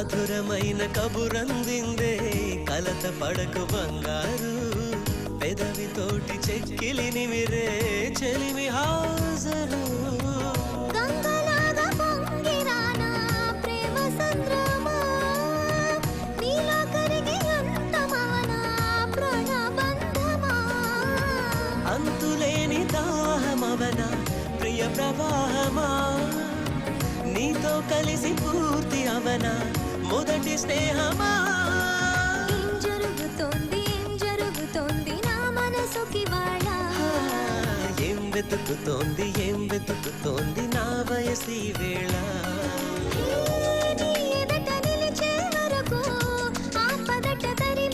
మధురమైన కబురందిందే కలత పడకు బంగారు. పెదవితోటి చెక్కిలి నిమిరే చెలిమి హాజరు. అంతులేని దాహమవన ప్రియ ప్రవాహమా? నీతో కలిసి పూర్తి అవన మొదటి స్నేహమా? ఏం జరుగుతోంది? ఏం జరుగుతోంది? నా మనసుకి వాళ్ళ. ఏం వెతుకుతోంది? ఏం వెతుకుతోంది? నా వయసి వేళ.